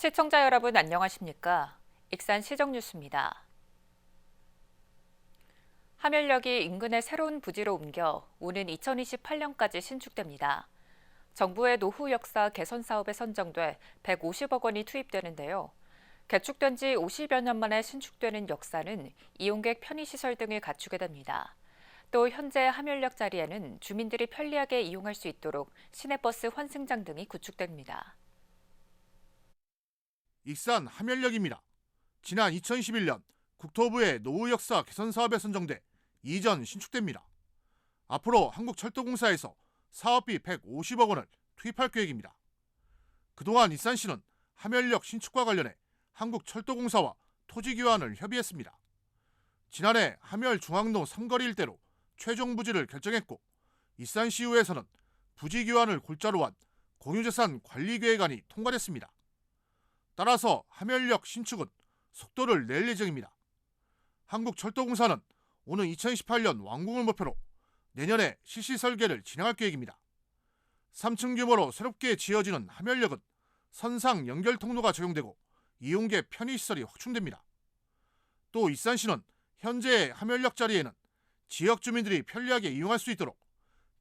시청자 여러분 안녕하십니까? 익산 시정 뉴스입니다. 함열역이 인근의 새로운 부지로 옮겨 오는 2028년까지 신축됩니다. 정부의 노후 역사 개선 사업에 선정돼 150억 원이 투입되는데요. 개축된 지 50여 년 만에 신축되는 역사는 이용객 편의시설 등을 갖추게 됩니다. 또 현재 함열역 자리에는 주민들이 편리하게 이용할 수 있도록 시내버스 환승장 등이 구축됩니다. 익산 함열역입니다. 지난 2011년 국토부의 노후 역사 개선 사업에 선정돼 이전 신축됩니다. 앞으로 한국철도공사에서 사업비 150억 원을 투입할 계획입니다. 그동안 익산시는 함열역 신축과 관련해 한국철도공사와 토지 교환을 협의했습니다. 지난해 함열 중앙로 삼거리 일대로 최종 부지를 결정했고 익산시의회에서는 부지 교환을 골자로 한 공유재산 관리계획안이 통과됐습니다. 따라서 함열역 신축은 속도를 낼 예정입니다. 한국철도공사는 오는 2028년 완공을 목표로 내년에 실시 설계를 진행할 계획입니다. 3층 규모로 새롭게 지어지는 함열역은 선상 연결 통로가 적용되고 이용객 편의시설이 확충됩니다. 또 익산시는 현재 함열역 자리에는 지역 주민들이 편리하게 이용할 수 있도록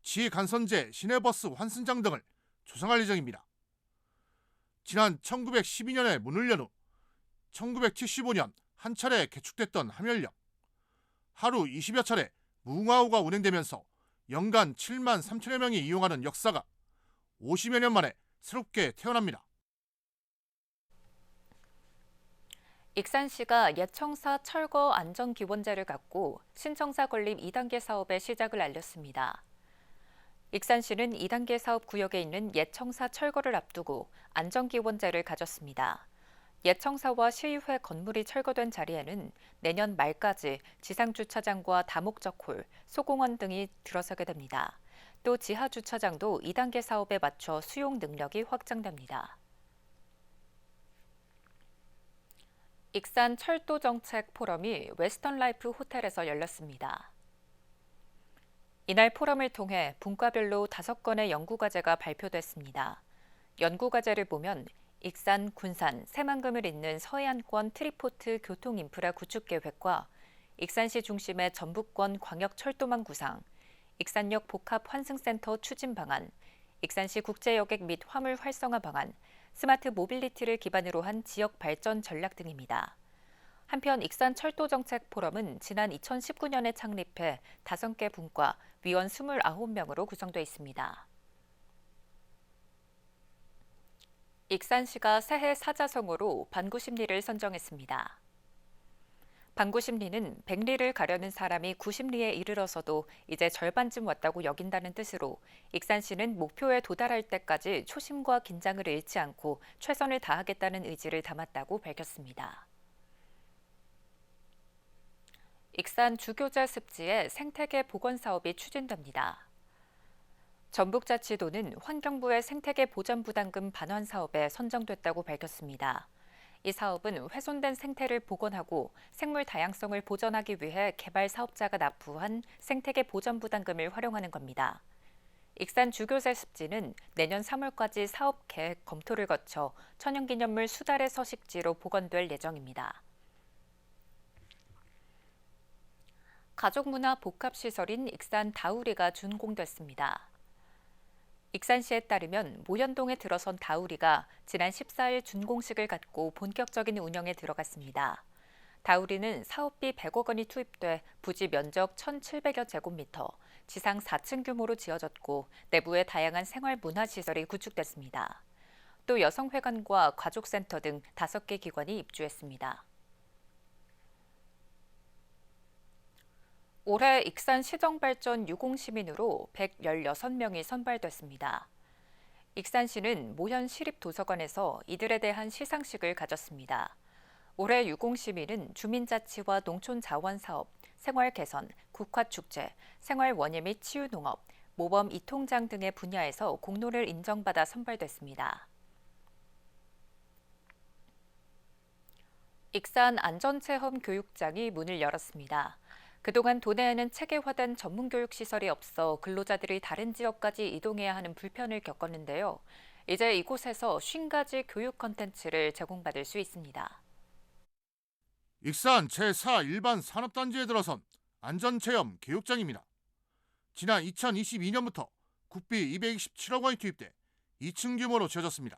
지간선제 시내버스 환승장 등을 조성할 예정입니다. 지난 1912년에 문을 연 후 1975년 한 차례 개축됐던 함열역. 하루 20여 차례 무궁화호가 운행되면서 연간 7만 3천여 명이 이용하는 역사가 50여 년 만에 새롭게 태어납니다. 익산시가 예청사 철거 안전 기본제를 갖고 신청사 건립 2단계 사업의 시작을 알렸습니다. 익산시는 2단계 사업 구역에 있는 예청사 철거를 앞두고 안전 기본제를 가졌습니다. 예청사와 시의회 건물이 철거된 자리에는 내년 말까지 지상주차장과 다목적 홀, 소공원 등이 들어서게 됩니다. 또 지하주차장도 2단계 사업에 맞춰 수용 능력이 확장됩니다. 익산 철도 정책 포럼이 웨스턴 라이프 호텔에서 열렸습니다. 이날 포럼을 통해 분과별로 다섯 건의 연구과제가 발표됐습니다. 연구과제를 보면 익산, 군산, 새만금을 잇는 서해안권 트리포트 교통 인프라 구축 계획과 익산시 중심의 전북권 광역철도망 구상, 익산역 복합 환승센터 추진 방안, 익산시 국제여객 및 화물 활성화 방안, 스마트 모빌리티를 기반으로 한 지역 발전 전략 등입니다. 한편 익산 철도 정책 포럼은 지난 2019년에 창립해 5개 분과 위원 29명으로 구성되어 있습니다. 익산시가 새해 사자성어로 반구심리를 선정했습니다. 반구심리는 백리를 가려는 사람이 구심리에 이르러서도 이제 절반쯤 왔다고 여긴다는 뜻으로 익산시는 목표에 도달할 때까지 초심과 긴장을 잃지 않고 최선을 다하겠다는 의지를 담았다고 밝혔습니다. 익산 주교자 습지의 생태계 복원 사업이 추진됩니다. 전북자치도는 환경부의 생태계 보전 부담금 반환 사업에 선정됐다고 밝혔습니다. 이 사업은 훼손된 생태를 복원하고 생물 다양성을 보전하기 위해 개발 사업자가 납부한 생태계 보전 부담금을 활용하는 겁니다. 익산 주교세 습지는 내년 3월까지 사업 계획 검토를 거쳐 천연기념물 수달의 서식지로 복원될 예정입니다. 가족문화 복합시설인 익산 다우리가 준공됐습니다. 익산시에 따르면 모현동에 들어선 다우리가 지난 14일 준공식을 갖고 본격적인 운영에 들어갔습니다. 다우리는 사업비 100억 원이 투입돼 부지 면적 1,700여 제곱미터, 지상 4층 규모로 지어졌고 내부에 다양한 생활 문화 시설이 구축됐습니다. 또 여성회관과 가족센터 등 5개 기관이 입주했습니다. 올해 익산 시정발전 유공시민으로 116명이 선발됐습니다. 익산시는 모현 시립도서관에서 이들에 대한 시상식을 가졌습니다. 올해 유공시민은 주민자치와 농촌자원사업, 생활개선, 국화축제, 생활원예 및 치유농업, 모범 이통장 등의 분야에서 공로를 인정받아 선발됐습니다. 익산 안전체험 교육장이 문을 열었습니다. 그동안 도내에는 체계화된 전문교육 시설이 없어 근로자들이 다른 지역까지 이동해야 하는 불편을 겪었는데요. 이제 이곳에서 50가지 교육 컨텐츠를 제공받을 수 있습니다. 익산 제4 일반 산업단지에 들어선 안전체험 교육장입니다. 지난 2022년부터 국비 227억 원이 투입돼 2층 규모로 지어졌습니다.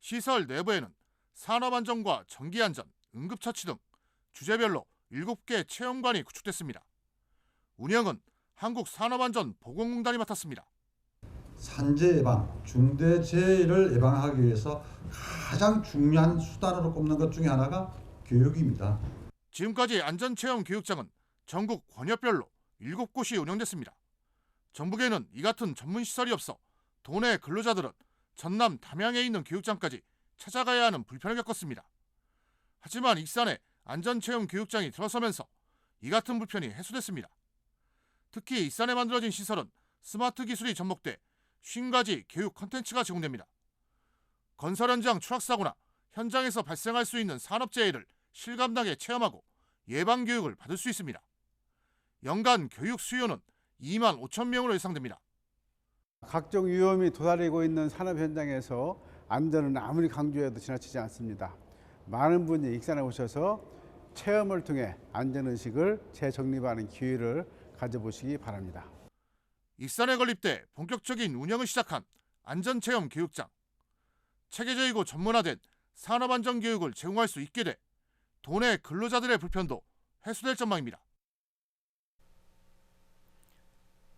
시설 내부에는 산업안전과 전기안전, 응급처치 등 주제별로 7개 체험관이 구축됐습니다. 운영은 한국산업안전보건공단이 맡았습니다. 산재 예방, 중대 재해를 예방하기 위해서 가장 중요한 수단으로 꼽는 것 중에 하나가 교육입니다. 지금까지 안전체험 교육장은 전국 권역별로 7곳이 운영됐습니다. 전북에는 이 같은 전문 시설이 없어 도내 근로자들은 전남 담양에 있는 교육장까지 찾아가야 하는 불편을 겪었습니다. 하지만 익산에 안전체험 교육장이 들어서면서 이 같은 불편이 해소됐습니다. 특히 익산에 만들어진 시설은 스마트 기술이 접목돼 50가지 교육 컨텐츠가 제공됩니다. 건설 현장 추락 사고나 현장에서 발생할 수 있는 산업재해를 실감나게 체험하고 예방 교육을 받을 수 있습니다. 연간 교육 수요는 2만 5천 명으로 예상됩니다. 각종 위험이 도사리고 있는 산업 현장에서 안전은 아무리 강조해도 지나치지 않습니다. 많은 분이 익산에 오셔서 체험을 통해 안전의식을 재정립하는 기회를 가져보시기 바랍니다. 익산에 건립돼 본격적인 운영을 시작한 안전체험 교육장. 체계적이고 전문화된 산업안전 교육을 제공할 수 있게 돼 도내 근로자들의 불편도 해소될 전망입니다.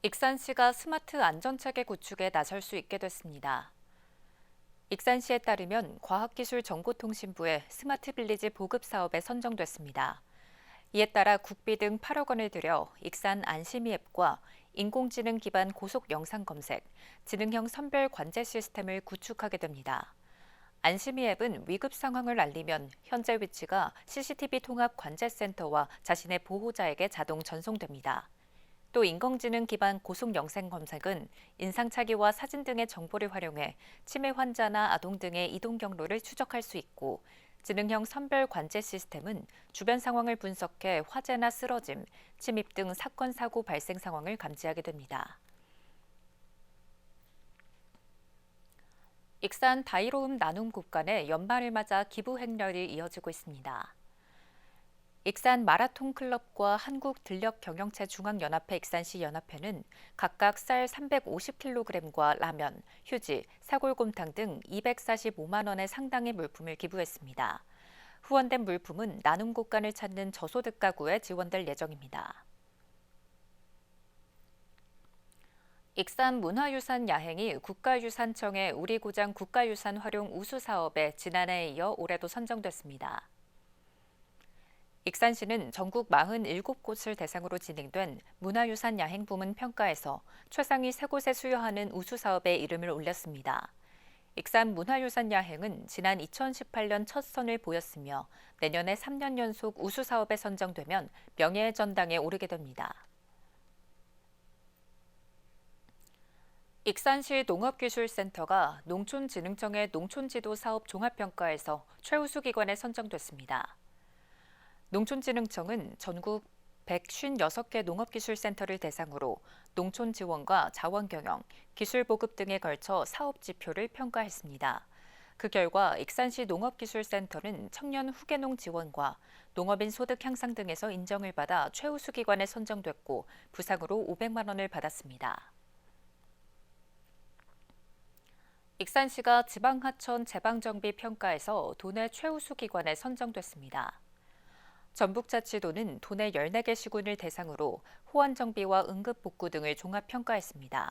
익산시가 스마트 안전체계 구축에 나설 수 있게 됐습니다. 익산시에 따르면 과학기술정보통신부의 스마트 빌리지 보급 사업에 선정됐습니다. 이에 따라 국비 등 8억 원을 들여 익산 안심이 앱과 인공지능 기반 고속 영상 검색, 지능형 선별 관제 시스템을 구축하게 됩니다. 안심이 앱은 위급 상황을 알리면 현재 위치가 CCTV 통합 관제센터와 자신의 보호자에게 자동 전송됩니다. 또 인공지능 기반 고속 영상 검색은 인상 차기와 사진 등의 정보를 활용해 치매 환자나 아동 등의 이동 경로를 추적할 수 있고 지능형 선별 관제 시스템은 주변 상황을 분석해 화재나 쓰러짐, 침입 등 사건 사고 발생 상황을 감지하게 됩니다. 익산 다이로움 나눔 곳간에 연말을 맞아 기부 행렬이 이어지고 있습니다. 익산 마라톤 클럽과 한국 들력 경영체 중앙연합회 익산시 연합회는 각각 쌀 350kg과 라면, 휴지, 사골곰탕 등 245만 원의 상당의 물품을 기부했습니다. 후원된 물품은 나눔 곳간을 찾는 저소득 가구에 지원될 예정입니다. 익산 문화유산 야행이 국가유산청의 우리 고장 국가유산 활용 우수 사업에 지난해에 이어 올해도 선정됐습니다. 익산시는 전국 47곳을 대상으로 진행된 문화유산 야행 부문 평가에서 최상위 3곳에 수여하는 우수 사업에 이름을 올렸습니다. 익산 문화유산 야행은 지난 2018년 첫 선을 보였으며 내년에 3년 연속 우수 사업에 선정되면 명예의 전당에 오르게 됩니다. 익산시 농업기술센터가 농촌진흥청의 농촌지도 사업 종합평가에서 최우수 기관에 선정됐습니다. 농촌진흥청은 전국 156개 농업기술센터를 대상으로 농촌 지원과 자원 경영, 기술 보급 등에 걸쳐 사업 지표를 평가했습니다. 그 결과 익산시 농업기술센터는 청년 후계농 지원과 농업인 소득 향상 등에서 인정을 받아 최우수 기관에 선정됐고 부상으로 500만 원을 받았습니다. 익산시가 지방하천 제방정비 평가에서 도내 최우수 기관에 선정됐습니다. 전북자치도는 도내 14개 시군을 대상으로 호환 정비와 응급 복구 등을 종합 평가했습니다.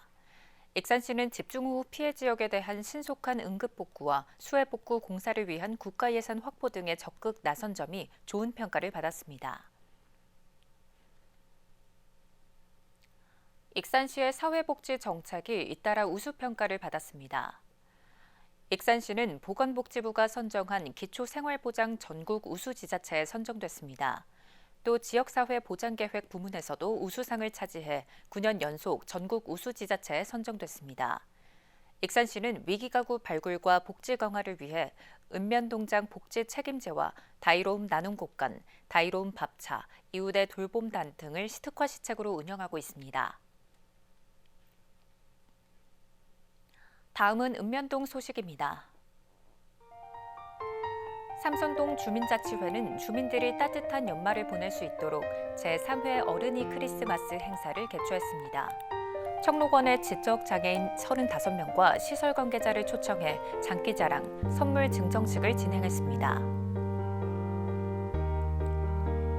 익산시는 집중호우 피해 지역에 대한 신속한 응급 복구와 수해 복구 공사를 위한 국가 예산 확보 등에 적극 나선 점이 좋은 평가를 받았습니다. 익산시의 사회복지 정책이 잇따라 우수 평가를 받았습니다. 익산시는 보건복지부가 선정한 기초생활보장 전국 우수 지자체에 선정됐습니다. 또 지역사회 보장계획 부문에서도 우수상을 차지해 9년 연속 전국 우수 지자체에 선정됐습니다. 익산시는 위기가구 발굴과 복지 강화를 위해 읍면동장 복지 책임제와 다이로움 나눔 곳간, 다이로움 밥차, 이웃의 돌봄단 등을 특화 시책으로 운영하고 있습니다. 다음은 읍면동 소식입니다. 삼선동 주민자치회는 주민들이 따뜻한 연말을 보낼 수 있도록 제3회 어른이 크리스마스 행사를 개최했습니다. 청록원의 지적 장애인 35명과 시설 관계자를 초청해 장기자랑, 선물 증정식을 진행했습니다.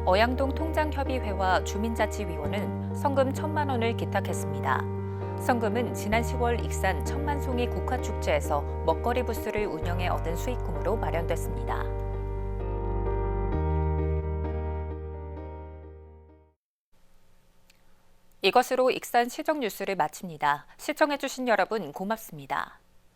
어양동 통장협의회와 주민자치위원은 성금 1천만 원을 기탁했습니다. 성금은 지난 10월 익산 천만송이 국화축제에서 먹거리 부스를 운영해 얻은 수익금으로 마련됐습니다. 이것으로 익산 시정 뉴스를 마칩니다. 시청해주신 여러분 고맙습니다.